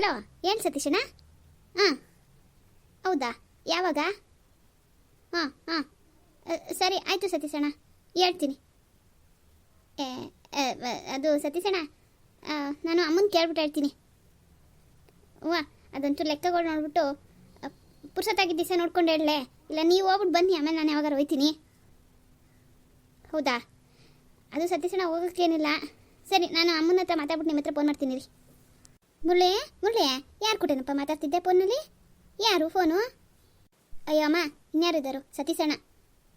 Hello ಏನು ಸತೀಶಣ ಹಾಂ ಹೌದಾ? ಯಾವಾಗ? ಹಾಂ ಹಾಂ ಸರಿ ಆಯಿತು ಸತೀಶಣ್ಣ ಹೇಳ್ತೀನಿ. ಏ, ಅದು ಸತೀಶಣ ನಾನು ಅಮ್ಮನ ಕೇಳ್ಬಿಟ್ಟು ಹೇಳ್ತೀನಿ. ಹ್ಞೂ ಅದಂತೂ ಲೆಕ್ಕಗಳು ನೋಡ್ಬಿಟ್ಟು ಪುರ್ಸತ್ತಾಗಿ ದಿವಸ ನೋಡ್ಕೊಂಡು ಹೇಳಲೆ. ಇಲ್ಲ ನೀವು ಹೋಗ್ಬಿಟ್ಟು ಬನ್ನಿ ಆಮೇಲೆ ನಾನು ಯಾವಾಗಾರು ಹೋಯ್ತೀನಿ. ಹೌದಾ? ಅದು ಸತೀಶಣ ಹೋಗೋಕ್ಕೇನಿಲ್ಲ. ಸರಿ ನಾನು ಅಮ್ಮನ ಹತ್ರ ಮಾತಾಡ್ಬಿಟ್ಟು ನಿಮ್ಮ ಹತ್ರ ಫೋನ್ ಮಾಡ್ತೀನಿ ರೀ ಮುರಳಿ ಮುರಳಿ, ಯಾರು ಕೊಟ್ಟೇನಪ್ಪ ಮಾತಾಡ್ತಿದ್ದೆ ಫೋನಲ್ಲಿ? ಯಾರು, ಫೋನು? ಅಯ್ಯೋ ಅಮ್ಮ ಇನ್ಯಾರಿದ್ದಾರು ಸತೀಶಣ್ಣ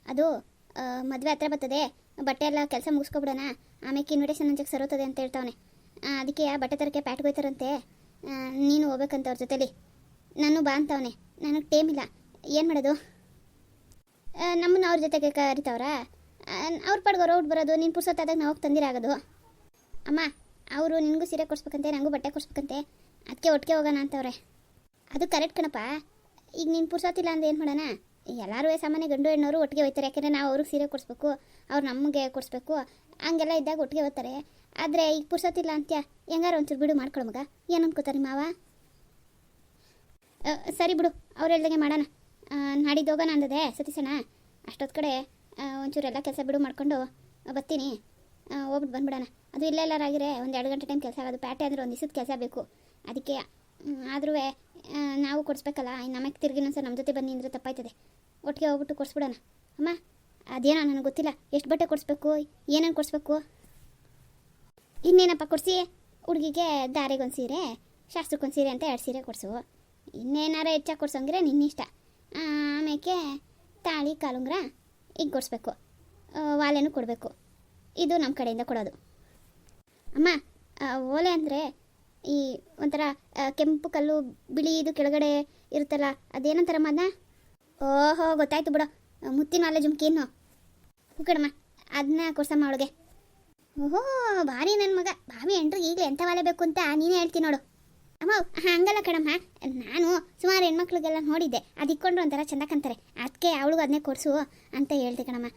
ಅದು ಮದುವೆ ಹತ್ರ ಬರ್ತದೆ. ಬಟ್ಟೆ ಎಲ್ಲ ಕೆಲಸ ಮುಗಿಸ್ಕೊಬಿಡೋಣ. ಆಮೇಲೆ ಇನ್ವಿಟೇಷನ್ ಅಂಚಕ್ಕೆ ಸರೋತದೆ ಅಂತ ಹೇಳ್ತಾವನೆ. ಅದಕ್ಕೆ ಆ ಬಟ್ಟೆ ತರಕ್ಕೆ ಪ್ಯಾಟ್ ಹೋಯ್ತಾರಂತೆ ನೀನು ಹೋಗ್ಬೇಕಂತ ಅವ್ರ ಜೊತೆಲಿ. ನಾನು ಬಾ ಅಂತವನೆ. ನನಗೆ ಟೇಮ್ ಇಲ್ಲ. ಏನು ಮಾಡೋದು? ನಮ್ಮನ್ನ ಅವ್ರ ಜೊತೆಗೆ ಕರಿತಾವ್ರಾ? ಅವ್ರ ಪಡ್ಗೋರು ಔಟ್ ಬರೋದು, ನೀನು ಪುರ್ಸೊತ್ತಾದಾಗ ನಾವು ಹೋಗಿ ತಂದಿರಾಗೋದು. ಅಮ್ಮ ಅವರು ನಿನಗೂ ಸೀರೆ ಕೊಡ್ಸ್ಬೇಕಂತೆ ನನಗೂ ಬಟ್ಟೆ ಕೊಡ್ಸ್ಬೇಕಂತೆ. ಅದಕ್ಕೆ ಒಟ್ಟಿಗೆ ಹೋಗೋಣ ಅಂತವ್ರೆ. ಅದು ಕರೆಕ್ಟ್ ಕಣಪ್ಪ. ಈಗ ನೀನು ಪುರ್ಸೋತಿಲ್ಲ ಅಂದ್ರೆ ಏನು ಮಾಡೋಣ? ಎಲ್ಲರೂ ಸಾಮಾನ್ಯ ಗಂಡು ಹೆಣ್ಣವರು ಒಟ್ಟಿಗೆ ಹೋಯ್ತಾರೆ. ಯಾಕೆಂದರೆ ನಾವು ಅವ್ರಿಗೆ ಸೀರೆ ಕೊಡಿಸ್ಬೇಕು, ಅವ್ರು ನಮಗೆ ಕೊಡಿಸ್ಬೇಕು. ಹಂಗೆಲ್ಲ ಇದ್ದಾಗ ಒಟ್ಟಿಗೆ ಹೋಗ್ತಾರೆ. ಆದರೆ ಈಗ ಪುರ್ಸೋತಿಲ್ಲ ಅಂತ್ಯ? ಹೆಂಗಾರು ಒಂಚೂರು ಬಿಡು ಮಾಡ್ಕೊಳ ಮಗ. ಏನು ಅನ್ಕೋತಾರೆ ಮಾವ? ಸರಿ ಬಿಡು. ಅವ್ರು ಹೇಳ್ದಂಗೆ ಮಾಡೋಣ. ನಾಡಿದ್ದು ಹೋಗೋಣ ಅಂದದೆ ಸತೀಸಣ್ಣ ಅಷ್ಟೊತ್ತು ಕಡೆ ಒಂಚೂರು ಎಲ್ಲ ಕೆಲಸ ಬಿಡು ಮಾಡ್ಕೊಂಡು ಬರ್ತೀನಿ. ಹೋಗ್ಬಿಟ್ಟು ಬಂದ್ಬಿಡೋಣ. ಅದು ಇಲ್ಲೆಲ್ಲರಾಗಿರೆ ಒಂದು ಎರಡು ಗಂಟೆ ಟೈಮ್ ಕೆಲಸ ಆಗೋದು, ಪ್ಯಾಟೆ ಅಂದರೆ ಒಂದು ದಿವಸದ ಕೆಲಸ ಬೇಕು ಅದಕ್ಕೆ ಆದರೂ ನಾವು ಕೊಡಿಸ್ಬೇಕಲ್ಲ ನಮಗೆ ತಿರುಗಿ ಸರ್ ನಮ್ಮ ಜೊತೆ ಬನ್ನಿ ಅಂದರೆ ತಪ್ಪಾಯ್ತದೆ. ಒಟ್ಟಿಗೆ ಹೋಗ್ಬಿಟ್ಟು ಕೊಡಿಸ್ಬಿಡೋಣ. ಅಮ್ಮ, ಅದೇನೋ ನನಗೆ ಗೊತ್ತಿಲ್ಲ. ಎಷ್ಟು ಬಟ್ಟೆ ಕೊಡಿಸ್ಬೇಕು? ಏನೇನು ಕೊಡಿಸ್ಬೇಕು? ಇನ್ನೇನಪ್ಪ ಕೊಡಿಸಿ? ಹುಡುಗಿಗೆ ದಾರಿಗೊಂದು ಸೀರೆ ಶಾಸ್ತ್ರಕ್ಕೊಂದು ಸೀರೆ ಅಂತ ಎರಡು ಸೀರೆ ಕೊಡಿಸು. ಇನ್ನೇನಾರು ಹೆಚ್ಚಾಗಿ ಕೊಡ್ಸಂಗಿದ್ರೆ ನಿನ್ನಿಷ್ಟ ಆಮೇಲೆ ತಾಳಿ, ಕಾಲುಂಗ್ರ, ಈಗ ಕೊಡಿಸ್ಬೇಕು. ವಾಲೆನೂ ಕೊಡಬೇಕು. ಇದು ನಮ್ಮ ಕಡೆಯಿಂದ ಕೊಡೋದು. ಅಮ್ಮ ಓಲೆ ಅಂದರೆ ಈ ಒಂಥರ ಕೆಂಪು ಕಲ್ಲು ಬಿಳಿ ಇದು ಕೆಳಗಡೆ ಇರುತ್ತಲ್ಲ, ಅದೇನಂತಾರಮ್ಮ ಅದನ್ನ ಓಹೋ, ಗೊತ್ತಾಯ್ತು ಬಿಡು. ಮುತ್ತಿನ ಮಾಲೆ ಜುಮ್ಕೇನು ಕಣಮ್ಮ ಅದನ್ನ ಕೊಡ್ಸಮ್ಮ ಅವಳಿಗೆ. ಓಹೋ, ಭಾರಿ ನನ್ನ ಮಗ. ಭಾವಿ ಎಂಟ್ರಿ ಈಗಲೇ ಎಂಥ ವಾಲೆ ಬೇಕು ಅಂತ ನೀನೇ ಹೇಳ್ತೀನಿ ನೋಡು. ಅಮ್ಮ ಹಂಗಲ್ಲ ಕಣಮ್ಮ. ನಾನು ಸುಮಾರು ಹೆಣ್ಮಕ್ಳಿಗೆಲ್ಲ ನೋಡಿದ್ದೆ. ಅದು ಇಕ್ಕೊಂಡ್ರು ಒಂಥರ ಚೆನ್ನಾಗಂತಾರೆ ಅದಕ್ಕೆ ಅವಳಿಗೂ ಅದನ್ನೇ ಕೊಡಿಸು ಅಂತ ಹೇಳ್ದೆ ಕಣಮ್ಮ.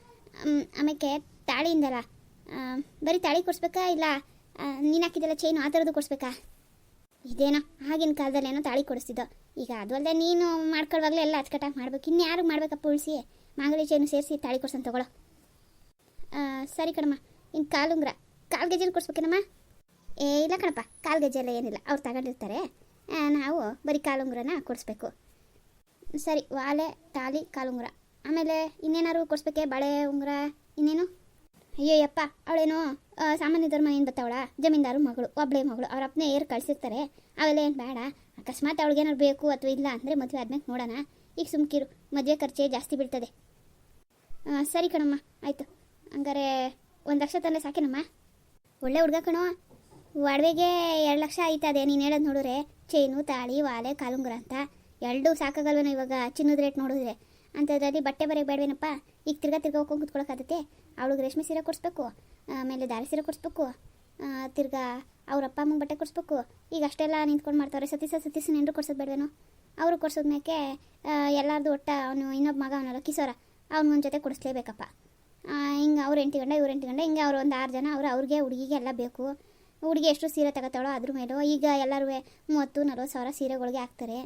ಆಮೇಲೆ ತಾಳಿಯಿಂದಲ್ಲ ಬರೀ ತಾಳಿ ಕೊಡಿಸ್ಬೇಕಾ ಇಲ್ಲ ನೀನು ಹಾಕಿದ್ದೆಲ್ಲ ಚೈನು ಆ ಥರದ್ದು ಕೊಡಿಸ್ಬೇಕಾ? ಇದೇನೋ ಆಗಿನ ಕಾಲದಲ್ಲಿ ಏನೋ ತಾಳಿ ಕೊಡಿಸ್ತಿದ್ದೋ. ಈಗ ಅದು ಅಲ್ಲದೆ ನೀನು ಮಾಡ್ಕೊಳ್ಳುವಾಗಲೇ ಎಲ್ಲ ಅಚ್ಚಕಟ್ಟಾಗಿ ಮಾಡ್ಬೇಕು. ಇನ್ನು ಯಾರಿಗೆ ಮಾಡ್ಬೇಕಪ್ಪ ಉಳಿಸಿ. ಮಾಂಗಲಿ ಚೈನು ಸೇರಿಸಿ ತಾಳಿ ಕೊಡ್ಸಂತ ತಗೊಳ್ಳೋ ಸರಿ ಕಣಮ್ಮ. ಇನ್ನು ಕಾಲುಂಗ್ರ ಕಾಲು ಗೆಜ್ಜೆಲಿ ಕೊಡಿಸ್ಬೇಕೇನಮ್ಮ? ಏ, ಇಲ್ಲ ಕಣಪ್ಪ. ಕಾಲು ಗೆಜ್ಜೆಲ್ಲ ಏನಿಲ್ಲ. ಅವ್ರು ತಗೊಂಡಿರ್ತಾರೆ. ನಾವು ಬರೀ ಕಾಲುಂಗ್ರನ ಕೊಡಿಸ್ಬೇಕು. ಸರಿ, ವಾಲೆ, ತಾಳಿ ಕಾಲುಂಗ್ರ ಆಮೇಲೆ ಇನ್ನೇನಾದ್ರು ಕೊಡಿಸ್ಬೇಕೆ? ಬಳೆ ಉಂಗುರ? ಇನ್ನೇನು? ಅಯ್ಯಯ್ಯಪ್ಪ, ಅವಳೇನೋ ಸಾಮಾನ್ಯ ಧರ್ಮ ಏನು ಬತ್ತವಳ? ಜಮೀನ್ದಾರು ಮಗಳು ಒಬ್ಬಳೆ ಮಗಳು, ಅವ್ರ ಅಪ್ಪನೇ ಏರ್ ಕಳಿಸಿರ್ತಾರೆ. ಅವೆಲ್ಲ ಏನು ಬೇಡ. ಅಕಸ್ಮಾತ್ ಅವ್ಳಿಗೇನಾರು ಬೇಕು ಅಥವಾ ಇಲ್ಲ ಅಂದರೆ ಮದುವೆ ಆದ್ಮೇಲೆ ನೋಡೋಣ. ಈಗ ಸುಮ್ಕಿರು ಮದುವೆ ಖರ್ಚೇ ಜಾಸ್ತಿ ಬೀಳ್ತದೆ. ಸರಿ ಕಣಮ್ಮ, ಆಯಿತು. ಹಂಗಾರೆ ಒಂದು ಲಕ್ಷ ತಲೆ ಸಾಕೇನಮ್ಮ? ಒಳ್ಳೆ ಹುಡುಗ ಕಣೋ. ಒಡವೆಗೆ ಎರಡು ಲಕ್ಷ ಆಯ್ತದೆ ನೀನು ಹೇಳೋದು ನೋಡಿದ್ರೆ ಚೈನು, ತಾಳಿ, ವಾಲೆ, ಕಾಲುಂಗುರ ಅಂತ. ಎರಡು ಸಾಕಾಗಲ್ವೇನೋ ಇವಾಗ ಚಿನ್ನದ ರೇಟ್ ನೋಡಿದ್ರೆ. ಅಂಥದ್ರಲ್ಲಿ ಬಟ್ಟೆ ಬರೆಗೆ ಬೇಡವೇನಪ್ಪ? ಈಗ ತಿರ್ಗಾ ತಿರ್ಗಾ ಹೋಗ್ಕೊಂಡು ಕುತ್ಕೊಳಕ್ಕಾಗತ್ತೆ ಅವಳಿಗೆ ರೇಷ್ಮೆ ಸೀರೆ ಕೊಡಿಸ್ಬೇಕು, ಆಮೇಲೆ ದಾರಿ ಸೀರೆ ಕೊಡಿಸ್ಬೇಕು ತಿರ್ಗಾ ಅವ್ರ ಅಪ್ಪ ಅಮ್ಮಂಗೆ ಬಟ್ಟೆ ಕೊಡಿಸ್ಬೇಕು. ಈಗ ಅಷ್ಟೆಲ್ಲ ನಿಂತ್ಕೊಂಡು ಮಾಡ್ತಾವ್ರೆ, ಸತೀಸ ಸತೀಸ ನೆಂಡ್ರು ಕೊಡ್ಸೋದು ಬೇಡವೇನೋ. ಅವರು ಕೊಡ್ಸೋದ್ಮೇಕೆ ಎಲ್ಲರದು ಒಟ್ಟ ಅವನು ಇನ್ನೊಬ್ಬ ಮಗ ಅವನಲ್ಲ ಕಿಸೋರ ಅವ್ನು ಜೊತೆ ಕೊಡಿಸ್ಲೇಬೇಕಪ್ಪ. ಹಿಂಗೆ ಅವ್ರು ಎಂಟು ಗಂಡ, ಇವ್ರು ಎಂಟು ಗಂಡ, ಹಿಂಗೆ ಅವ್ರು ಒಂದು ಆರು ಜನ, ಅವ್ರು ಅವ್ರಿಗೆ ಹುಡುಗಿಗೆ ಎಲ್ಲ ಬೇಕು. ಹುಡುಗಿ ಎಷ್ಟು ಸೀರೆ ತಗೋತಾಳೋ ಅದ್ರ ಮೇಲೂ, ಈಗ ಎಲ್ಲರೂ ಮೂವತ್ತು, ನಲ್ವತ್ತು ಸಾವಿರ ಸೀರೆಗಳಿಗೆ ಹಾಕ್ತಾರೆ.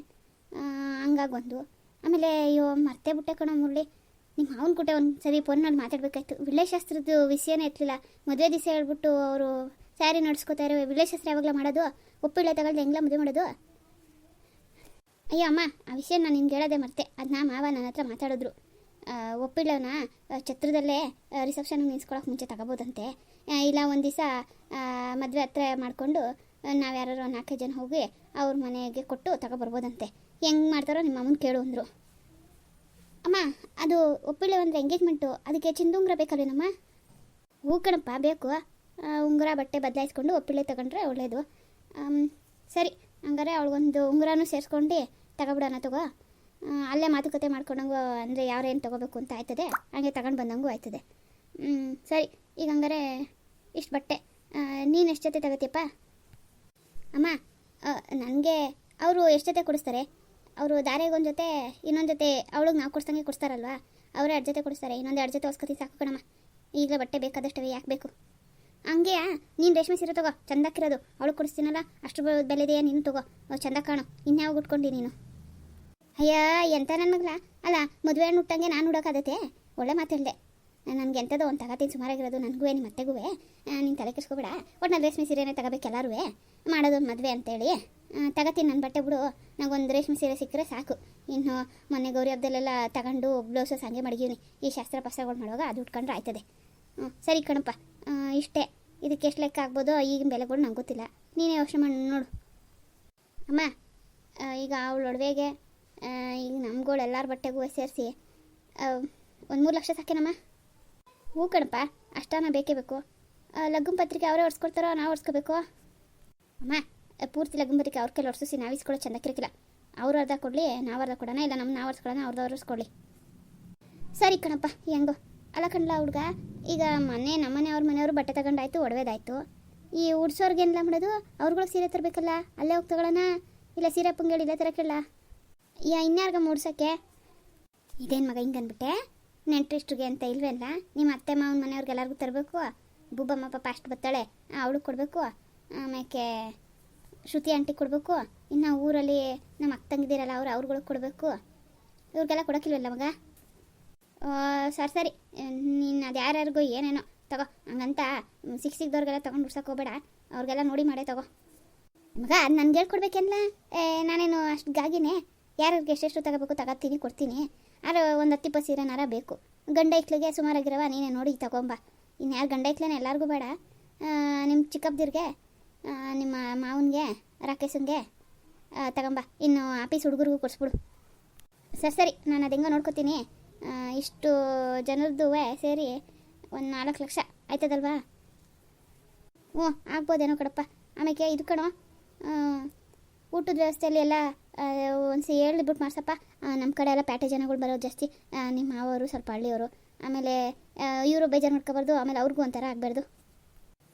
ಹಂಗಾಗಿ ಒಂದು. ಆಮೇಲೆ ಅಯ್ಯೋ, ಮರ್ತೆ ಬಿಟ್ಟೆ ಕಣೋ ಮುರಳಿ. ನಿಮ್ಮ ಮಾವನ ಕುಟೆ ಒಂದು ಸರಿ ಫೋನಲ್ಲಿ ಮಾತಾಡಬೇಕಾಯ್ತು. ವಿಲೇಶಾಸ್ತ್ರದ ವಿಷಯನೇ ಇರಲಿಲ್ಲ. ಮದುವೆ ದಿವಸ ಹೇಳ್ಬಿಟ್ಟು ಅವರು ಸ್ಯಾರಿ ನಡೆಸ್ಕೋತಾರೆ. ವಿಲೇಶಾಸ್ತ್ರ ಯಾವಾಗಲೂ ಮಾಡೋದು? ಒಪ್ಪಿಳ್ಳೆ ತಗೊಳ್ದು ಹೆಂಗ್ಲ ಮದುವೆ ಮಾಡೋದು? ಅಯ್ಯೋ ಅಮ್ಮ, ಆ ವಿಷಯ ನಾನು ನಿನ್ಗೆ ಹೇಳೋದೆ ಮರ್ತೆ. ಅದನ್ನ ಮಾವ ನನ್ನ ಹತ್ರ ಮಾತಾಡಿದ್ರು. ಒಪ್ಪಿಳ್ಳವನ್ನ ಛತ್ರದಲ್ಲೇ ರಿಸೆಪ್ಷನ್ಗೆ ನಿಲ್ಸ್ಕೊಳಕ್ಕೆ ಮುಂಚೆ ತಗೋಬೋದಂತೆ. ಇಲ್ಲ ಒಂದು ದಿವಸ ಮದುವೆ ಹತ್ರ ಮಾಡಿಕೊಂಡು ನಾವು ಯಾರು ನಾಲ್ಕೈದು ಜನ ಹೋಗಿ ಅವ್ರ ಮನೆಗೆ ಕೊಟ್ಟು ತಗೊಬರ್ಬೋದಂತೆ. ಹೆಂಗೆ ಮಾಡ್ತಾರೋ ನಿಮ್ಮ ಅಮ್ಮನ ಕೇಳು ಅಂದರು. ಅಮ್ಮ, ಅದು ಒಪ್ಪಿಳೆ ಒಂದು ಎಂಗೇಜ್ಮೆಂಟು ಅದಕ್ಕೆ ಚಿಂದುಂಗ್ರ ಬೇಕಲ್ವೇನಮ್ಮ? ಹೂ ಕಣಪ್ಪ, ಬೇಕು. ಉಂಗುರ, ಬಟ್ಟೆ ಬದಲಾಯಿಸ್ಕೊಂಡು ಒಪ್ಪಿಳೆ ತಗೊಂಡ್ರೆ ಒಳ್ಳೆಯದು ಸರಿ, ಹಂಗಾರೆ ಅವಳಿಗೊಂದು ಉಂಗುರನೂ ಸೇರಿಸ್ಕೊಂಡು ತಗೊಬಿಡೋಣ, ತಗೋ. ಅಲ್ಲೇ ಮಾತುಕತೆ ಮಾಡ್ಕೊಂಡಂಗು ಅಂದರೆ ಯಾರೇನು ತೊಗೋಬೇಕು ಅಂತ ಆಯ್ತದೆ. ಹಾಗೆ ತಗೊಂಡು ಬಂದಂಗೂ ಆಯ್ತದೆ. ಸರಿ, ಈಗ ಹಂಗಾರೆ ಇಷ್ಟು ಬಟ್ಟೆ. ನೀನು ಎಷ್ಟು ಜೊತೆ ತಗೋತಿಯಪ್ಪ? ಅಮ್ಮ ನನಗೆ ಅವರು ಎಷ್ಟು ಜೊತೆ ಕೊಡಿಸ್ತಾರೆ? ಅವರು ದಾರೆಗೊಂದು ಜೊತೆ, ಇನ್ನೊಂದು ಜೊತೆ ಅವಳಿಗೆ ನಾವು ಕೊಡ್ಸಂಗೆ ಕೊಡಿಸ್ತಾರಲ್ವಾ? ಅವರೇ ಎರಡು ಜೊತೆ ಕೊಡಿಸ್ತಾರೆ, ಇನ್ನೊಂದು ಎರಡು ಜೊತೆ ಹೊಸ್ಕತಿ ಸಾಕು ಕಣಮ್ಮ. ಈಗಲೇ ಬಟ್ಟೆ ಬೇಕಾದಷ್ಟವೇ ಯಾಕೆ ಬೇಕು? ಹಂಗೆ ನೀನು ರೇಷ್ಮೆ ಸೀರೆ ತಗೋ ಚಂದಕ್ಕಿರೋದು ಅವಳು ಕೊಡಿಸ್ತೀನಲ್ಲ ಅಷ್ಟು ಬೆಲೆ ಬೆಲೆದೆಯಾ ನೀನು ತಗೋ? ಚಂದ ಕಾಣು ಇನ್ಯಾವಾಗ ಉಟ್ಕೊಂಡಿ ನೀನು? ಅಯ್ಯ, ಎಂತ ನನ್ನ ಅಲ್ಲ, ಮದುವೆ ಹಣ್ಣು ಹುಟ್ಟಂಗೆ ನಾನು ಹುಡೋಕ್ಕಾಗತ್ತೆ ಒಳ್ಳೆ ಮಾತಾಡಿದೆ ನನಗೆ ಎಂಥದೋ ಒಂದು ತಗೋತೀನಿ ಸುಮಾರಾಗಿರೋದು, ನನಗೂ ನಿಮ್ಮ ಮತ್ತೆಗೂ ನೀನು ತಲೆ ಕೆಸ್ಕೊಬೇಡ ಒಟ್ಟು ನಾನು ರೇಷ್ಮೆ ಸೀರೆನೇ ತಗೋಬೇಕು ಎಲ್ಲರೂ ಮಾಡೋದೊಂದು ಮದುವೆ ಅಂತೇಳಿ. ತಗತೀನಿ ನನ್ನ ಬಟ್ಟೆ ಬಿಡು. ನನಗೊಂದು ರೇಷ್ಮೆ ಸೀರೆ ಸಿಕ್ಕರೆ ಸಾಕು. ಇನ್ನು ಮೊನ್ನೆ ಗೌರಿ ಹಬ್ಬದಲ್ಲೆಲ್ಲ ತಗೊಂಡು ಬ್ಲೌಸಸ್ ಹಾಗೆ ಮಡಗಿವ್ನಿ. ಈ ಶಾಸ್ತ್ರ ಪಸ್ತ್ರಗಳು ಮಾಡುವಾಗ ಅದು ಉಟ್ಕೊಂಡ್ರೆ ಆಯ್ತದೆ. ಹ್ಞೂ ಸರಿ ಕಣಪ್ಪ. ಇಷ್ಟೇ. ಇದಕ್ಕೆ ಎಷ್ಟು ಲೆಕ್ಕ ಆಗ್ಬೋದು, ಈಗಿನ ಬೆಲೆಗಳು ನಂಗೆ ಗೊತ್ತಿಲ್ಲ. ನೀನೇ ಯೋಚನೆ ಮಾಡಿ, ನೋಡು. ಅಮ್ಮ ಈಗ ಅವಳ ಒಡವೆಗೆ ಈಗ ನಮ್ಗಳು ಎಲ್ಲರ ಬಟ್ಟೆಗೂ ಸೇರಿಸಿ ಒಂದು ಮೂರು ಲಕ್ಷ ಸಾಕೇನಮ್ಮ ಹ್ಞೂ ಕಣಪ್ಪ, ಅಷ್ಟಾನ ಬೇಕೇ ಬೇಕು. ಲಗ್ನ ಪತ್ರಿಕೆ ಅವರೇ ಹೊಡ್ಸ್ಕೊಡ್ತಾರೋ ನಾವು ಹೊಡ್ಸ್ಕೋಬೇಕು ಅಮ್ಮ ಪೂರ್ತಿ ಲಗ್ನ ಪತ್ರಿಕೆ ಅವ್ರ ಕೈಲಿ ಹೊಡ್ಸಿಸಿ ನಾವು ಇಸ್ಕೊಳ್ಳೋ ಚಂದಕ್ಕಿರಕಿಲ್ಲ ಅವ್ರು ಅರ್ಧ ಕೊಡಲಿ, ನಾವು ಅರ್ಧ ಕೊಡೋಣ, ಇಲ್ಲ ನಮ್ಮ ನಾವು ಒರೆಸ್ಕೊಳ್ಳೋಣ ಅವ್ರದ್ದು ಒರೆಸ್ಕೊಳ್ಳಿ ಸರಿ ಕಣಪ್ಪ, ಹೆಂಗೋ. ಅಲ್ಲ ಕಣ್ಲ ಹುಡ್ಗ, ಈಗ ಮನೆ ನಮ್ಮನೆ ಅವ್ರ ಮನೆಯವರು ಬಟ್ಟೆ ತಗೊಂಡಾಯ್ತು, ಒಡವೆದಾಯ್ತು. ಈ ಉಡ್ಸೋರ್ಗೆ ಏನಿಲ್ಲ ಮಾಡೋದು? ಅವ್ರುಗಳು ಸೀರೆ ತರಬೇಕಲ್ಲ, ಅಲ್ಲೇ ಹೋಗಿ ತಗೊಳ್ಳೋಣ ಇಲ್ಲ ಸೀರೆ ಪುಂಗೇಳಿ ಇಲ್ಲೇ ತರಕ್ಕಿಲ್ಲ ಯಾ ಇನ್ಯಾರ್ಗ ಮೂಡ್ಸೋಕ್ಕೆ ಇದೇನು ಮಗ ಹಿಂಗೆ ಅಂದ್ಬಿಟ್ಟೆ ನೆಂಟ್ರಿಷ್ಟ್ರಿಗೆ ಅಂತ ಇಲ್ವಲ್ಲ ನಿಮ್ಮ ಅತ್ತೆ, ಮಾವನ ಮನೆಯವ್ರಿಗೆ ಎಲ್ಲರಿಗೂ ತರಬೇಕು? ಬೂಬಮ್ಮ ಪಾಪ ಅಷ್ಟು ಬತ್ತಾಳೆ. ಅವಳು ಕೊಡಬೇಕು? ಆಮೇಲೆ ಶ್ರುತಿ ಆಂಟಿ ಕೊಡಬೇಕು? ಇನ್ನು ಊರಲ್ಲಿ ನಮ್ಮ ಅಕ್ಕ ತಂಗಿದಿರಲ್ಲ ಅವ್ರು ಅವ್ರುಗಳಿಗೆ ಕೊಡಬೇಕು? ಇವ್ರಿಗೆಲ್ಲ ಕೊಡೋಕ್ಕಿಲ್ವಲ್ಲ ಮಗ? ಸರಿ ಸರಿ. ನೀನು ಅದು ಯಾರ್ಯಾರಿಗೂ ಏನೇನೋ ತಗೋ. ಹಂಗಂತ ಸಿಕ್ ಸಿಕ್ದವ್ರಿಗೆಲ್ಲ ತೊಗೊಂಡು ಬಿಡ್ಸೋಕೆ ಹೋಗ್ಬೇಡ. ಅವ್ರಿಗೆಲ್ಲ ನೋಡಿ ಮಾಡೇ ತಗೋ. ಮಗ, ಅದು ನನ್ಗೆ ಹೇಳ್ಕೊಡ್ಬೇಕೆಲ್ಲ ಏ, ನಾನೇನು ಅಷ್ಟು ಗಾಗಿನೇ? ಯಾರ್ಯಾರಿಗೆ ಎಷ್ಟೆಷ್ಟು ತಗೋಬೇಕು ತಗೋತೀನಿ, ಕೊಡ್ತೀನಿ. ಆದ್ರೆ ಒಂದು ಹತ್ತು ಇಪ್ಪತ್ತು ಸೀರೆನಾರ ಬೇಕು. ಗಂಡ ಇಕ್ಲಿಗೆ ಸುಮಾರಾಗಿರವ, ನೀನೇ ನೋಡಿ ತಗೊಂಬ. ಇನ್ನು ಯಾರು ಗಂಡ ಇಕ್ಲೇನೆ ಎಲ್ಲರಿಗೂ ಬೇಡ. ನಿಮ್ಮ ಚಿಕ್ಕಪ್ಪದಿರ್ಗೆ ನಿಮ್ಮ ಮಾವನಿಗೆ, ರಾಕೇಶನ್ಗೆ ತಗೊಂಬ. ಇನ್ನು ಆಫೀಸ್ ಹುಡುಗರಿಗೂ ಕೊಡಿಸ್ಬಿಡು. ಸರಿ ಸರಿ, ನಾನು ಅದು ಹೆಂಗೋ ನೋಡ್ಕೊತೀನಿ. ಇಷ್ಟು ಜನರದ್ದು ಸೇರಿ ಒಂದು ನಾಲ್ಕು ಲಕ್ಷ ಆಯ್ತದಲ್ವಾ? ಹ್ಞೂ, ಆಗ್ಬೋದೇನೋ ಕಡಪ್ಪ ಆಮೇಲೆ ಇದು ಕಣೋ ಊಟದ ವ್ಯವಸ್ಥೆಯಲ್ಲಿ ಎಲ್ಲ ಒಂದು ಹೇಳ್ಬಿಟ್ಟು ಮಾಡ್ಸಪ್ಪ. ನಮ್ಮ ಕಡೆ ಎಲ್ಲ ಪ್ಯಾಟೆ ಜನಗಳು ಬರೋದು ಜಾಸ್ತಿ. ನಿಮ್ಮ ಮಾವರು ಸ್ವಲ್ಪ ಹಳ್ಳಿಯವರು. ಆಮೇಲೆ ಇವರು ಬೇಜಾರು ಮಾಡ್ಕೋಬಾರ್ದು ಆಮೇಲೆ ಅವ್ರಿಗೂ ಒಂಥರ ಆಗಬಾರ್ದು.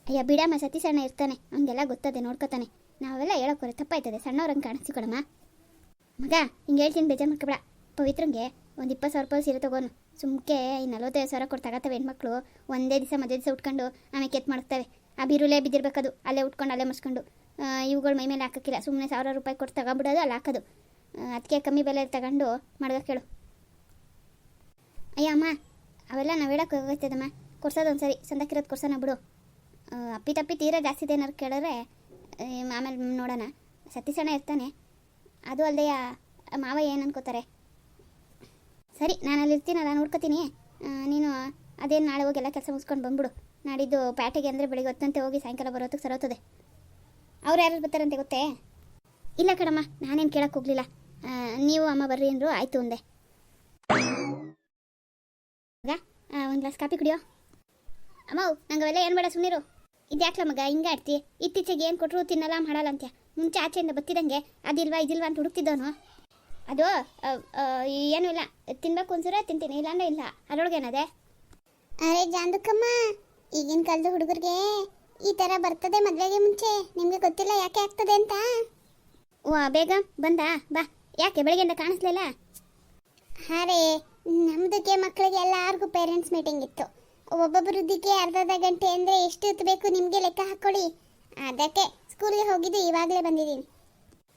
ಅಯ್ಯ ಬಿಡಮ್ಮ ಸತೀಶ್ ಸಣ್ಣ ಇರ್ತಾನೆ. ಅವ್ನಿಗೆಲ್ಲ ಗೊತ್ತದೆ, ನೋಡ್ಕೊತಾನೆ. ನಾವೆಲ್ಲ ಹೇಳೋಕ್ಕೋರೆ ತಪ್ಪಾಯ್ತದೆ. ಸಣ್ಣವ್ರಂಗೆ ಕಾಣಿಸ್ಕೊಡಮ್ಮ ಮಗ, ಹಿಂಗೆ ಹೇಳ್ತೀನಿ, ಬೇಜಾರು ಮಾಡ್ಕೊಬೇಡ. ಪವಿತ್ರಂಗೆ ಒಂದು ಇಪ್ಪತ್ತು ಸಾವಿರ ರೂಪಾಯಿ ಸೀರೆ ತಗೋನು. ಸುಮ್ಕೆ ಈ ನಲ್ವತ್ತೈದು ಸಾವಿರ ಕೊಟ್ಟು ತಗೋತವೆ ಹೆಣ್ಮಕ್ಳು. ಒಂದೇ ದಿವಸ, ಮದುವೆ ದಿವಸ ಉಟ್ಕೊಂಡು ಆಮೇಲೆ ಕೆತ್ತು ಮಾಡ್ತವೆ. ಆ ಬಿರುಲೇ ಬಿದ್ದಿರ್ಬೇಕದು ಅಲ್ಲೇ ಉಟ್ಕೊಂಡು, ಅಲ್ಲೇ ಮುಸ್ಕೊಂಡು ಇವುಗಳು ಮೈ ಮೇಲೆ ಹಾಕೋಕ್ಕಿಲ್ಲ. ಸುಮ್ಮನೆ ಸಾವಿರ ರೂಪಾಯಿ ಕೊಟ್ಟು ತಗೊಂಬಿಡೋದು, ಅಲ್ಲಿ ಹಾಕೋದು. ಅದಕ್ಕೆ ಕಮ್ಮಿ ಬೆಲೆ ತಗೊಂಡು ಮಾಡ್ಬೇಕು ಕೇಳು. ಅಯ್ಯ ಅಮ್ಮ, ಅವೆಲ್ಲ ನಾವು ಹೇಳಕ್ಕೆ ಹೋಗ್ತದಮ್ಮ. ಕೊಡ್ಸೋದು ಒಂದು ಸರಿ ಸಂದಕ್ಕಿರೋದು ಕೊಡ್ಸೋಣ ಬಿಡು. ಅಪ್ಪಿ ತಪ್ಪಿ ತೀರಾ ಜಾಸ್ತಿ ಏನಾರು ಕೇಳಿದ್ರೆ ಆಮೇಲೆ ನೋಡೋಣ. ಸತೀಶಣ್ಣ ಇರ್ತಾನೆ. ಅದು ಅಲ್ಲದೆ ಮಾವ ಏನು ಅನ್ಕೋತಾರೆ? ಸರಿ, ನಾನು ಅಲ್ಲಿ ಇರ್ತೀನಲ್ಲ ನೋಡ್ಕೋತೀನಿ. ನೀನು ಅದೇನು ನಾಳೆ ಹೋಗಿ ಎಲ್ಲ ಕೆಲಸ ಮುಗಿಸ್ಕೊಂಡು ಬಂದ್ಬಿಡು. ನಾಡಿದ್ದು ಪ್ಯಾಟಿಗೆ ಅಂದರೆ ಬೆಳಿಗ್ಗೆ ಹೊತ್ತಂತೆ ಹೋಗಿ ಸಾಯಂಕಾಲ ಬರೋದಕ್ಕೆ ಸರೋತದೆ ಅವ್ರು ಯಾರು ಬರ್ತಾರಂತೆ ಗೊತ್ತೇ? ಇಲ್ಲ ಕಡಮ್ಮ ನಾನೇನು ಕೇಳಕ್ಕೆ ಹೋಗಲಿಲ್ಲ. ನೀವು ಅಮ್ಮ ಬರ್ರಿ ಅಂದರು, ಆಯಿತು ಒಂದೆ ಒಂದು ಗ್ಲಾಸ್ ಕಾಫಿ ಕುಡಿಯೋ? ಅಮ್ಮ ನಂಗೆ ಅವೆಲ್ಲ ಏನು ಬೇಡ ಸುಮ್ಮನಿರು ಇದ್ಯಾಕ್ಲ ಮಗ, ಹಿಂಗೆ ಆಡ್ತಿ? ಇತ್ತೀಚೆಗೆ ಏನು ಕೊಟ್ಟರು ತಿನ್ನಲ್ಲ, ಮಾಡಲ್ಲ ಅಂತ್ಯ. ಮುಂಚೆ ಆಚೆಯಿಂದ ಬತ್ತಿದಂಗೆ, ಅದಿಲ್ವಾ, ಇದಿಲ್ವಾ ಅಂತ ಹುಡುಕ್ತಿದ್ದವನು. ಅದು ಏನೂ ಇಲ್ಲ. ತಿನ್ಬೇಕು ಅನ್ಸಿದ್ರೆ ತಿಂತೀನಿ, ಇಲ್ಲಾಂದ್ರೆ ಇಲ್ಲ. ಅದ್ರೊಳಗೇನದೆ? ಅರೆ ಜಾಂದುಕಮ್ಮ, ಈಗಿನ ಕಾಲದ ಹುಡುಗರಿಗೆ ಈ ಥರ ಬರ್ತದೆ ಮದುವೆಗೆ ಮುಂಚೆ. ನಿಮಗೆ ಗೊತ್ತಿಲ್ಲ ಯಾಕೆ ಆಗ್ತದೆ ಅಂತ? ಓ, ಬೇಗ ಬಂದ, ಬಾ. ಯಾಕೆ ಬೆಳಗ್ಗೆಯಿಂದ ಕಾಣಿಸ್ಲಿಲ್ಲ? ಹಾರೇ ನಮ್ದಕ್ಕೆ ಮಕ್ಕಳಿಗೆ ಎಲ್ಲಾರ್ಗೂ ಪೇರೆಂಟ್ಸ್ ಮೀಟಿಂಗ್ ಇತ್ತು. ಒಬ್ಬೊಬ್ಬರದ್ದಕ್ಕೆ ಅರ್ಧ ಅರ್ಧ ಗಂಟೆ ಅಂದರೆ ಎಷ್ಟು ಹೊತ್ತು ಬೇಕು ನಿಮಗೆ ಲೆಕ್ಕ ಹಾಕ್ಕೊಳ್ಳಿ ಅದಕ್ಕೆ ಸ್ಕೂಲ್ಗೆ ಹೋಗಿದ್ದು ಇವಾಗಲೇ ಬಂದಿದ್ದೀನಿ.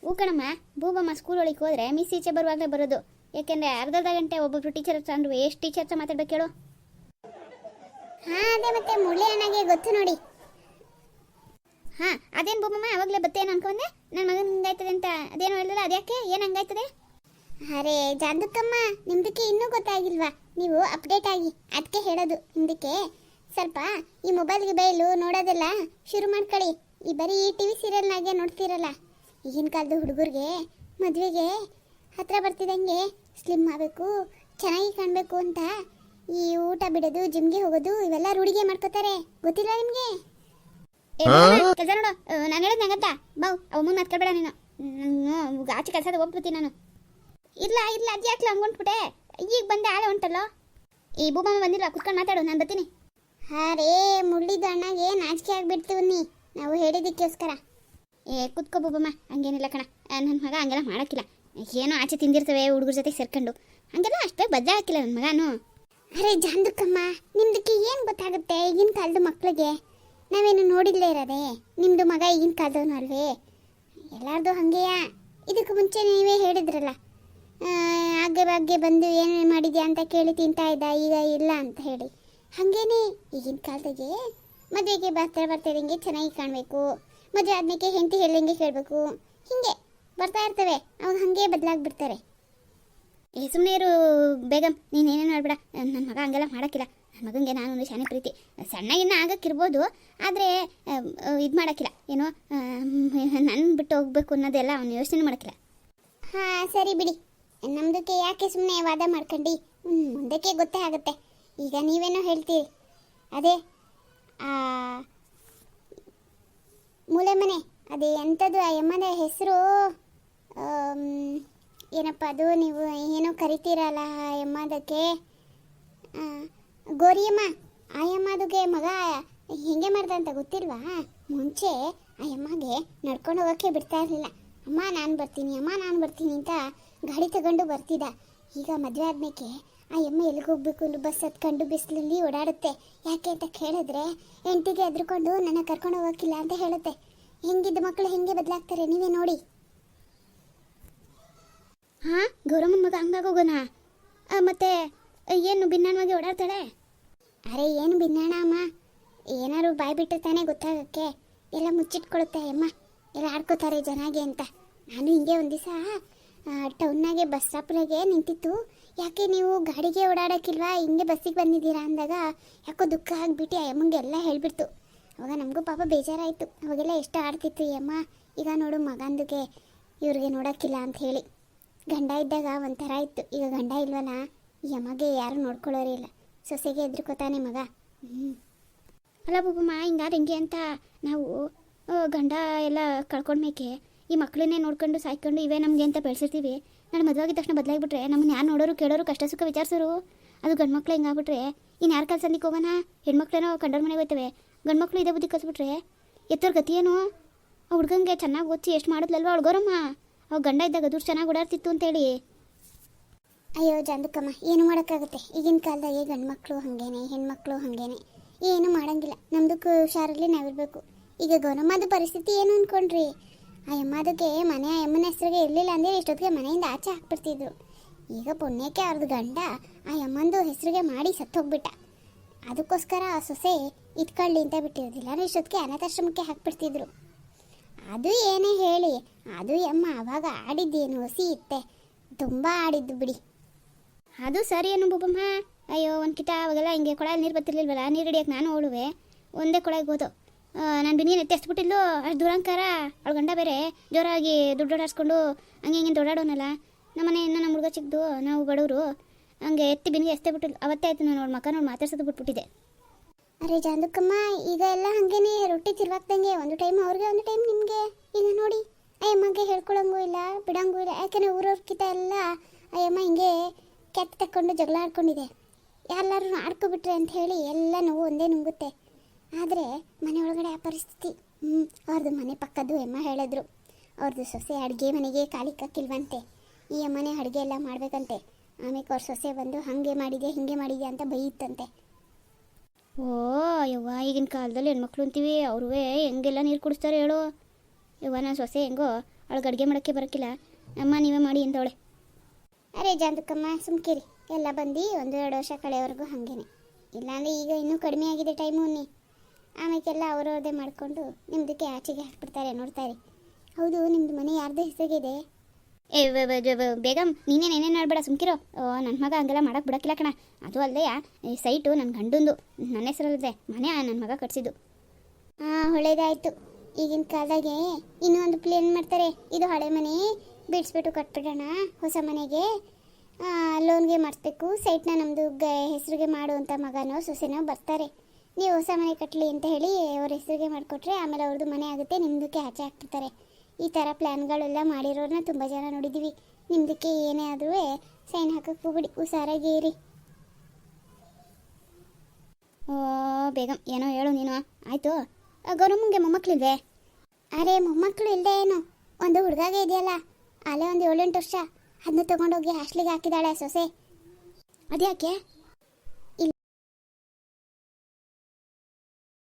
ಹೂ ಕಣಮ್ಮ, ಭೂಬಮ್ಮ ಸ್ಕೂಲ್ ಒಳಗೆ ಹೋದ್ರೆ ಮಿಸ್ ಈಚೆ ಬರುವಾಗಲೇ ಬರೋದು. ಯಾಕೆಂದ್ರೆ ಅರ್ಧ ಅರ್ಧ ಗಂಟೆ ಒಬ್ಬೊಬ್ರು ಟೀಚರ್ ಹತ್ರ ಅಂದ್ರು ಎಷ್ಟು ಟೀಚರ್ ಹತ್ರ ಮಾತಾಡ್ಬೇಕು ಹೇಳು ಹಾಂ, ಅದೇ ಮತ್ತೆ ಮುಳ್ಳಿ ಅಣ್ಣಗೆ ಗೊತ್ತು ನೋಡಿ. ಹಾಂ, ಅದೇನು ಬೊಮ್ಮಮ್ಮ, ಅವಾಗಲೇ ಬತ್ತೇನು ಅನ್ಕೊಂಡೆ? ನನ್ನ ಮಗನ ಹಿಂಗಾಯ್ತದೆ ಅಂತ ಅದೇನು ಹೇಳಿದ್ರಲ್ಲ ಅದ್ಯಾಕೆ? ಏನು ಹಂಗಾಯ್ತದೆ? ಅರೆ ಜಾದಕ್ಕಮ್ಮ ನಿಮ್ದಕ್ಕೆ ಇನ್ನೂ ಗೊತ್ತಾಗಿಲ್ವಾ? ನೀವು ಅಪ್ಡೇಟ್ ಆಗಿ ಅದಕ್ಕೆ ಹೇಳೋದು, ಹಿಂದಕ್ಕೆ. ಸ್ವಲ್ಪ ಈ ಮೊಬೈಲ್ಗೆ ಬೈಲು ನೋಡೋದೆಲ್ಲ ಶುರು ಮಾಡ್ಕೊಳ್ಳಿ. ಈ ಬರೀ ಟಿ ವಿ ಸೀರಿಯಲ್ನಾಗೆ ನೋಡ್ತೀರಲ್ಲ. ಈಗಿನ ಕಾಲದ ಹುಡುಗರಿಗೆ ಮದುವೆಗೆ ಹತ್ರ ಬರ್ತಿದ್ದಂಗೆ ಸ್ಲಿಮ್ ಆಗಬೇಕು, ಚೆನ್ನಾಗಿ ಕಾಣಬೇಕು ಅಂತ ಈ ಊಟ ಬಿಡೋದು ಜಿಮ್ಗೆ ಹೋಗೋದು, ಇವೆಲ್ಲ ರೂಢಿಗೆ ಮಾಡ್ಕೋತಾರೆ. ಗೊತ್ತಿಲ್ಲ ನಿಮಗೆ? ಕೆಲಸ ನೋಡು. ನಾನು ಹೇಳಿದ್ ನಂಗಂತ. ಬಾವು ಅವ ಮುಂದೆ ಮಾತ್ಕೊಳ್ಬೇಡ ನೀನು. ನಾನು ಆಚೆ ಕೆಲಸದ ಹೋಗ್ಬಿಡ್ತೀನಿ ನಾನು. ಇಲ್ಲ ಇಲ್ಲ ಅದು ಯಾಕೆ ಹಂಗೊಂಟ್ಬಿಟ್ಟೆ ಈಗ ಬಂದೆ ಆಳೆ ಹೊಂಟಲ್ಲೋ? ಈ ಭೂಮಮ್ಮ ಬಂದಿಲ್ಲ ಕುತ್ಕೊಂಡು ಮಾತಾಡು ನಾನು ಬರ್ತೀನಿ. ಅರೇ ಮುಳ್ಳಿದ ಅಣ್ಣಗೆ ನಾಚಿಕೆ ಆಗ್ಬಿಡ್ತೀವಿ ನೀ? ನಾವು ಹೇಳಿದ್ದಕ್ಕೋಸ್ಕರ ಏ ಕುತ್ಕೋ ಬೊಬ್ಬಮ್ಮ ಹಂಗೇನಿಲ್ಲ ಕಣ. ನನ್ನ ಮಗ ಹಂಗೆಲ್ಲ ಮಾಡೋಕ್ಕಿಲ್ಲ. ಏನೋ ಆಚೆ ತಿಂದಿರ್ತವೆ ಹುಡುಗರ ಜೊತೆ ಸೇರ್ಕೊಂಡು. ಹಂಗೆಲ್ಲ ಅಷ್ಟೇ ಬದ್ದ ಹಾಕಿಲ್ಲ ನನ್ನ ಮಗನು. ಅರೆ ಜಾಂದುಕಮ್ಮ ನಿಮ್ದಕ್ಕೆ ಏನು ಗೊತ್ತಾಗುತ್ತೆ ಈಗಿನ ಕಾಲದ ಮಕ್ಕಳಿಗೆ ನಾವೇನು ನೋಡಿಲ್ಲೇ ಇರೋದೇ? ನಿಮ್ಮದು ಮಗ ಈಗಿನ ಕಾಲದವನು ಅಲ್ವೇ? ಎಲ್ಲಾರ್ದು ಹಾಗೆಯಾ? ಇದಕ್ಕೆ ಮುಂಚೆ ನೀವೇ ಹೇಳಿದ್ರಲ್ಲ. ಹಾಗೆ ಬಗ್ಗೆ ಬಂದು ಏನೇನು ಮಾಡಿದ್ಯಾ ಅಂತ ಕೇಳಿ ತಿಂತಾ ಇದ್ದ, ಈಗ ಇಲ್ಲ ಅಂತ ಹೇಳಿ. ಹಾಗೇನೆ? ಈಗಿನ ಕಾಲದಾಗೆ ಮದುವೆಗೆ ಬರ್ತಾ ಇದ್ದಂಗೆ ಚೆನ್ನಾಗಿ ಕಾಣಬೇಕು. ಮದುವೆ ಆದ್ಮೇಲೆ ಹೆಂಡತಿ ಹೇಳಿದಂಗೆ ಕೇಳಬೇಕು. ಹೀಗೆ ಬರ್ತಾ ಇರ್ತವೆ. ಅವಾಗ ಹಾಗೆ ಬದಲಾಗ್ಬಿಡ್ತಾರೆ. ಏ ಸುಮ್ಮನೆ ಇರು, ಬೇಗಂ. ನೀನು ಏನೇನು ಮಾಡ್ಬೇಡ. ನನ್ನ ಮಗ ಹಂಗೆಲ್ಲ ಮಾಡೋಕ್ಕಿಲ್ಲ. ನನ್ನ ಮಗನಿಗೆ ನಾನು ಒಂದು ಶಾನೆ ಪ್ರೀತಿ. ಸಣ್ಣಗಿನ್ನ ಆಗಕ್ಕಿರ್ಬೋದು, ಆದರೆ ಇದು ಮಾಡೋಕ್ಕಿಲ್ಲ. ಏನೋ ನನ್ನ ಬಿಟ್ಟು ಹೋಗ್ಬೇಕು ಅನ್ನೋದೆಲ್ಲ ಅವನು ಯೋಚನೆ ಮಾಡೋಕ್ಕಿಲ್ಲ. ಹಾಂ, ಸರಿ ಬಿಡಿ. ನಮ್ಮದಕ್ಕೆ ಯಾಕೆ ಸುಮ್ಮನೆ ವಾದ ಮಾಡ್ಕೊಂಡು? ಮುಂದಕ್ಕೆ ಗೊತ್ತೇ ಆಗುತ್ತೆ. ಈಗ ನೀವೇನೋ ಹೇಳ್ತೀರಿ. ಅದೇ ಮೂಲೆ ಮನೆ, ಅದೇ ಎಂಥದ್ದು ಆ ಯಮ್ಮನ ಹೆಸರು ಏನಪ್ಪ ಅದು ನೀವು ಏನೋ ಕರಿತೀರಲ್ಲ ಆ ಯಮ್ಮದಕ್ಕೆ? ಗೋರಿಯಮ್ಮ, ಆಯಮ್ಮದುಗೆ ಯಮ್ಮದುಗೆ ಮಗ ಹೆಂಗೆ ಮಾಡ್ದ ಅಂತ ಗೊತ್ತಿಲ್ವಾ? ಮುಂಚೆ ಆಯಮ್ಮಗೆ ನಡ್ಕೊಂಡು ಹೋಗೋಕ್ಕೆ ಬಿಡ್ತಾ ಇರಲಿಲ್ಲ. ಅಮ್ಮ, ನಾನು ಬರ್ತೀನಿ, ಅಮ್ಮ, ನಾನು ಬರ್ತೀನಿ ಅಂತ ಗಾಡಿ ತಗೊಂಡು ಬರ್ತಿದ್ದ. ಈಗ ಮದುವೆ ಆದ್ಮೇಲೆ ಆ ಎಮ್ಮೆ ಎಲ್ಲಿಗೆ ಹೋಗ್ಬೇಕು? ಇಲ್ಲಿ ಬಸ್ ಹತ್ಕೊಂಡು ಬಿಸಿಲಲ್ಲಿ ಓಡಾಡುತ್ತೆ. ಯಾಕೆ ಅಂತ ಕೇಳಿದ್ರೆ ಹೆಂಡತಿಗೆ ಎದ್ರುಕೊಂಡು ನನ್ನ ಕರ್ಕೊಂಡು ಹೋಗೋಕ್ಕಿಲ್ಲ ಅಂತ ಹೇಳುತ್ತೆ. ಹೆಂಗಿದ್ದ ಮಕ್ಕಳು ಹೆಂಗೆ ಬದಲಾಗ್ತಾರೆ ನೀವೇ ನೋಡಿ. ಹಾಂ ಗೌರಮ್ಮ ಮಗ ಹಂಗಾಗೋಗೋಣ ಮತ್ತೆ ಏನು ಭಿನ್ನಾಣವಾಗಿ ಓಡಾಡ್ತಾಳೆ? ಅರೆ, ಏನು ಭಿನ್ನಾಣ ಅಮ್ಮ? ಏನಾರು ಬಾಯ್ ಬಿಟ್ಟು ತಾನೇ ಗೊತ್ತಾಗಕ್ಕೆ. ಎಲ್ಲ ಮುಚ್ಚಿಟ್ಕೊಳುತ್ತೆ ಅಮ್ಮ. ಎಲ್ಲ ಆಡ್ಕೋತಾರೆ ಜನಾಗೆ ಅಂತ. ನಾನು ಹಿಂಗೆ ಒಂದು ದಿವಸ ಟೌನ್ನಾಗೆ ಬಸ್ ಸ್ಟಾಪ್ನಾಗೆ ನಿಂತಿತ್ತು. ಯಾಕೆ ನೀವು ಗಾಡಿಗೆ ಓಡಾಡೋಕ್ಕಿಲ್ವಾ? ಹಿಂಗೆ ಬಸ್ಸಿಗೆ ಬಂದಿದ್ದೀರಾ ಅಂದಾಗ ಯಾಕೋ ದುಃಖ ಆಗಿಬಿಟ್ಟು ಆ ಅಮ್ಮಂಗೆ ಎಲ್ಲ ಹೇಳ್ಬಿಡ್ತು. ಅವಾಗ ನಮಗೂ ಪಾಪ ಬೇಜಾರಾಯಿತು. ಅವಾಗೆಲ್ಲ ಎಷ್ಟು ಆಡ್ತಿತ್ತು ಅಮ್ಮ. ಈಗ ನೋಡು ಮಗಂದಿಗೆ ಇವ್ರಿಗೆ ನೋಡೋಕ್ಕಿಲ್ಲ ಅಂತ ಹೇಳಿ. ಗಂಡ ಇದ್ದಾಗ ಒಂಥರ ಇತ್ತು. ಈಗ ಗಂಡ ಇಲ್ವಲ್ಲ? ಈ ಅಮ್ಮಗೆ ಯಾರು ನೋಡ್ಕೊಳ್ಳೋರೇ ಇಲ್ಲ. ಸೊಸೆಗೆ ಎದ್ರುಕೋತಾನೆ ಮಗ. ಹ್ಞೂ ಅಲ್ಲ ಬುಬ್ಬಮ್ಮ, ಹಿಂಗಾದ್ರೆ ಹಿಂಗೆ ಅಂತ ನಾವು ಗಂಡ ಎಲ್ಲ ಕಳ್ಕೊಂಡ್ಮೇಕೆ ಈ ಮಕ್ಕಳನ್ನೇ ನೋಡ್ಕೊಂಡು ಸಾಯ್ಕೊಂಡು ಇವೇ ನಮಗೆ ಅಂತ ಬೆಳೆಸಿರ್ತೀವಿ. ನಾನು ಮದುವೆ ಆಗಿದ ತಕ್ಷಣ ಬದಲಾಗ್ಬಿಟ್ರೆ ನಮ್ಮನ್ನ ಯಾರು ನೋಡೋರು ಕೇಳೋರು ಕಷ್ಟ ಸುಖ ವಿಚಾರಿಸೋರು? ಅದು ಗಂಡು ಮಕ್ಳು ಹಿಂಗಾಗ್ಬಿಟ್ರೆ ಇನ್ನು ಯಾರು ಕಾಲ ಸಂದಿಗೆ ಹೋಗೋಣ ಹೆಣ್ಮಕ್ಳೇನೋ ಕಂಡೋರ್ ಮನೆಗೆ ಹೋಗ್ತವೆ ಗಂಡು ಮಕ್ಕಳು ಇದೇ ಬುದ್ಧಿ ಕಲ್ಸ್ಬಿಟ್ರೆ ಎತ್ತೋರ್ ಗತಿ ಆ ಹುಡ್ಗಂಗೆ ಚೆನ್ನಾಗಿ ಓದಿಸಿ ಎಷ್ಟು ಮಾಡಿದ್ಲಲ್ವ ಹುಡ್ಗೋರಮ್ಮ ಅವ್ ಗಂಡ ಇದ್ದಾಗ ದುಡ್ಡು ಚೆನ್ನಾಗಿ ಓಡಾಡ್ತಿತ್ತು ಅಂತೇಳಿ ಅಯ್ಯೋ, ಜಾಂದುಕಮ್ಮ, ಏನು ಮಾಡೋಕ್ಕಾಗುತ್ತೆ? ಈಗಿನ ಕಾಲದಾಗೆ ಗಂಡು ಮಕ್ಕಳು ಹಾಗೇನೆ, ಹೆಣ್ಮಕ್ಳು ಹಾಗೇನೆ. ಏನು ಮಾಡಂಗಿಲ್ಲ. ನಮ್ಮದಕ್ಕೂ ಹುಷಾರಲ್ಲಿ ನಾವಿರಬೇಕು. ಈಗ ಗೌರಮ್ಮದ ಪರಿಸ್ಥಿತಿ ಏನು ಅನ್ಕೊಂಡ್ರಿ? ಆ ಅಮ್ಮದಕ್ಕೆ ಮನೆ ಯಮ್ಮನ ಹೆಸರಿಗೆ ಇರಲಿಲ್ಲ ಅಂದರೆ ಇಷ್ಟೊತ್ತಿಗೆ ಮನೆಯಿಂದ ಆಚೆ ಹಾಕ್ಬಿಡ್ತಿದ್ರು ಈಗ ಪುಣ್ಯಕ್ಕೆ ಅವ್ರದ್ದು ಗಂಡ ಆ ಅಮ್ಮಂದು ಹೆಸರಿಗೆ ಮಾಡಿ ಸತ್ತೋಗ್ಬಿಟ್ಟ. ಅದಕ್ಕೋಸ್ಕರ ಆ ಸೊಸೆ ಇಟ್ಕೊಳ್ಳಿ ಅಂತ ಬಿಟ್ಟಿರೋದಿಲ್ಲ. ಅಂದರೆ ಇಷ್ಟೊತ್ತಿಗೆ ಅನಾಥಾಶ್ರಮಕ್ಕೆ ಹಾಕ್ಬಿಡ್ತಿದ್ರು. ಅದು ಏನೇ ಹೇಳಿ, ಅದು ಅಮ್ಮ ಆವಾಗ ಆಡಿದ್ದೇನು, ಹಸಿ ಇತ್ತೆ. ತುಂಬ ಆಡಿದ್ದು ಬಿಡಿ. ಅದು ಸರಿ ಏನು ಬೊಬ್ಬಮ್ಮ ಅಯ್ಯೋ, ಒಂದು ಕಿಟ ಅವಾಗೆಲ್ಲ ಹಿಂಗೆ ಕೊಳಲ್ಲಿ ನೀರು ಬರ್ತಿರ್ಲಿಲ್ವಲ್ಲ ನೀರು ಹಿಡಿಯೋಕೆ ನಾನು ಓಡುವೆ ಒಂದೇ ಕೊಳಗೆ ಹೋದು ನಾನು ಬಿನಿಯನ್ನು ಎತ್ತೆಸ್ಬಿಟ್ಟಿದ್ಲು ಅಷ್ಟು ದುರಂಕಾರ. ಅವಳು ಗಂಡ ಬೇರೆ, ಜೋರಾಗಿ ದುಡ್ಡು ಓಡಾಡಿಸ್ಕೊಂಡು ಹಂಗೆ ಹಿಂಗೆ ದೊಡ್ಡಾಡೋನಲ್ಲ ನಮ್ಮನೆ ಇನ್ನೂ ನಮ್ಮ ಹುಡುಗ ಚಿಕ್ಕದು ನಾವು ಬಡವರು ಹಂಗೆ ಎತ್ತಿ ಬಿನಿಗೆ ಎಸ್ತೇ ಬಿಟ್ಟಿಲ್ಲ ಅವತ್ತೇ ಆಯ್ತು ನಾನು ಅವ್ಳು ಮಕ್ಕ ನೋಡಿ ಮಾತಾಡ್ಸೋದು ಬಿಟ್ಬಿಟ್ಟಿದೆ ಅರೆ ಜಾಂದುಕಮ್ಮ, ಈಗ ಎಲ್ಲ ಹಾಗೇನೆ, ರೊಟ್ಟಿ ತಿರ್ವಾಕ್ದಂಗೆ ಒಂದು ಟೈಮ್ ಅವ್ರಿಗೆ ಒಂದು ಟೈಮ್ ನಿಮಗೆ. ಈಗ ನೋಡಿ, ಅಯ್ಯಮ್ಮಗೆ ಹೇಳ್ಕೊಳಂಗೂ ಇಲ್ಲ, ಬಿಡಂಗೂ ಇಲ್ಲ. ಯಾಕೆಂದ್ರೆ ಊರವ್ರಕ್ಕಿಂತ ಎಲ್ಲ, ಅಯ್ಯಮ್ಮ ಹಿಂಗೆ ಕೆತ್ತ ತಕ್ಕೊಂಡು ಜಗಳ ಆಡ್ಕೊಂಡಿದೆ. ಎಲ್ಲರೂ ಆಡ್ಕೊಬಿಟ್ರೆ ಅಂತ ಹೇಳಿ ಎಲ್ಲ ನೋವು ಒಂದೇ ನುಂಗುತ್ತೆ. ಆದರೆ ಮನೆ ಒಳಗಡೆ ಆ ಪರಿಸ್ಥಿತಿ ಹ್ಞೂ ಅವ್ರದ್ದು ಮನೆ ಪಕ್ಕದ್ದು ಎಮ್ಮ ಹೇಳಿದ್ರು. ಅವ್ರದ್ದು ಸೊಸೆ ಅಡುಗೆ ಮನೆಗೆ ಕಾಲಿ ಕಕ್ಕಿಲ್ವಂತೆ. ಈ ಅಮ್ಮನೆ ಅಡುಗೆ ಎಲ್ಲ ಮಾಡಬೇಕಂತೆ. ಆಮೇಲೆ ಅವ್ರ ಸೊಸೆ ಬಂದು ಹಾಗೆ ಮಾಡಿದೆ ಹಿಂಗೆ ಮಾಡಿದೆ ಅಂತ ಬೈಯಿತ್ತಂತೆ. ಓ, ಯವ್ವ, ಈಗಿನ ಕಾಲದಲ್ಲಿ ಹೆಣ್ಮಕ್ಳು ಅಂತೀವಿ ಅವ್ರೂ ಹೆಂಗೆಲ್ಲ ನೀರು ಕುಡಿಸ್ತಾರೆ ಹೇಳು. ಯವ್ವ, ನಾನು ಸೊಸೆ ಹೆಂಗೋ ಅವಳಿಗೆ ಅಡುಗೆ ಮಾಡೋಕ್ಕೆ ಬರೋಕ್ಕಿಲ್ಲ ಅಮ್ಮ, ನೀವೇ ಮಾಡಿ ಅಂದವಳೆ ಅರೆ ಜಾಂದುಕಮ್ಮ ಸುಮ್ಕಿರಿ. ಎಲ್ಲ ಬಂದು ಒಂದು ಎರಡು ವರ್ಷ ಕಳೆಯವರೆಗೂ ಹಾಗೇನೆ. ಇಲ್ಲಾಂದರೆ ಈಗ ಇನ್ನೂ ಕಡಿಮೆ ಆಗಿದೆ ಟೈಮು ನೀ ಆಮೇಲೆಲ್ಲ ಅವರವ್ರದೇ ಮಾಡಿಕೊಂಡು ನಿಮ್ದಕ್ಕೆ ಆಚೆಗೆ ಹಾಕ್ಬಿಡ್ತಾರೆ ನೋಡ್ತಾರೆ ಹೌದು ನಿಮ್ಮದು ಮನೆ ಯಾರ್ದು ಹೆಸರಿಗಿದೆ ಏ ಬೇಗಮ್ ನೀನೇನು ಏನೇನು ಮಾಡಬೇಡ ಸುಮ್ಕಿರೋ ನನ್ನ ಮಗ ಹಂಗೆಲ್ಲ ಮಾಡಕ್ಕೆ ಬಿಡಕ್ಕಿಲ್ಲ ಕಣ. ಅದು ಅಲ್ಲದೆ ಈ ಸೈಟು ನನ್ನ ಗಂಡಂದು. ನನ್ನ ಹೆಸರಲ್ಲದೆ ಮನೆ ನನ್ನ ಮಗ ಕಟ್ಸಿದ್ದು. ಹಾಂ ಒಳ್ಳೇದಾಯಿತು. ಈಗಿನ ಕಾಲದಾಗೆ ಇನ್ನೂ ಒಂದು ಪ್ಲೇನ್ ಮಾಡ್ತಾರೆ. ಇದು ಹಳೆ ಮನೆ ಬಿಡಿಸ್ಬಿಟ್ಟು ಕಟ್ಬಿಡೋಣ ಹೊಸ ಮನೆಗೆ. ಲೋನ್ಗೆ ಮಾಡಿಸ್ಬೇಕು. ಸೈಟ್ನ ನಮ್ಮದು ಗ, ಹೆಸರಿಗೆ ಮಾಡುವಂಥ ಮಗನೋ, ಸೊಸೆನೋ ಬರ್ತಾರೆ. ನೀವು ಹೊಸ ಮನೆ ಕಟ್ಟಲಿ ಅಂತ ಹೇಳಿ ಅವ್ರ ಹೆಸರಿಗೆ ಮಾಡಿಕೊಟ್ರೆ ಆಮೇಲೆ ಅವ್ರದ್ದು ಮನೆ ಆಗುತ್ತೆ ನಿಮ್ಮದಕ್ಕೆ ಆಚೆ ಹಾಕ್ಬಿಡ್ತಾರೆ. ಈ ಥರ ಪ್ಲ್ಯಾನ್ಗಳೆಲ್ಲ ಮಾಡಿರೋರನ್ನ ತುಂಬ ಜನ ನೋಡಿದ್ದೀವಿ ನಿಮ್ಮದಕ್ಕೆ ಏನೇ ಆದರೂ ಸೈನ್ ಹಾಕಕ್ಕೆ ಹೋಗ್ಬಿಡಿ, ಹುಷಾರಾಗಿ ಇರಿ. ಓ, ಬೇಗಂ, ಏನೋ ಹೇಳು ನೀನು. ಆಯಿತು. ಗೌರಮ್ಮಂಗೆ ಮೊಮ್ಮಕ್ಕಳಿಲ್ವೇ ಅರೆ ಮೊಮ್ಮಕ್ಕಳು ಇಲ್ಲದೆ ಏನು? ಒಂದು ಹುಡುಗಾಗೆ ಇದೆಯಲ್ಲ? ಅಲ್ಲೇ ಒಂದು ಏಳೆಂಟು ವರ್ಷ. ಅದನ್ನ ತಗೊಂಡೋಗಿ ಹಾಸ್ಟ್ಲಿಗೆ ಹಾಕಿದಾಳೆ ಸೊಸೆ. ಅದ್ಯಾಕೆ?